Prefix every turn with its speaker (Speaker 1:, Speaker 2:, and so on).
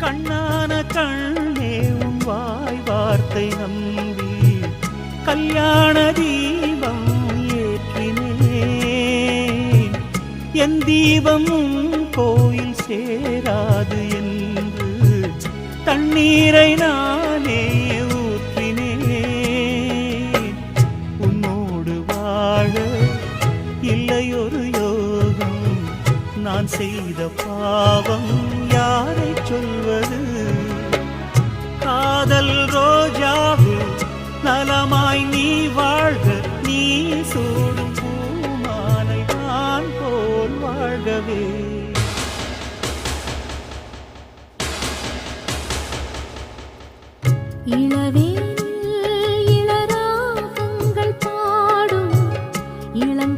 Speaker 1: கண்ணான கண்ணே உன் வாய் வார்த்தை நம்பி கல்யாண தீபம் ஏற்றினேன். என் தீபமும் கோயில் சேராது என்று தண்ணீரை நானே ஊற்றினேன். உன்னோடு வாழ இல்லையொரு யோகம் நான் செய்த பாவம் யாரை வாய் நீ வாழ்க நீ சூடும் பூமாலை நான் போல் வாழ்கவே.
Speaker 2: இளவே இளராகங்கள் பாடும் இளம்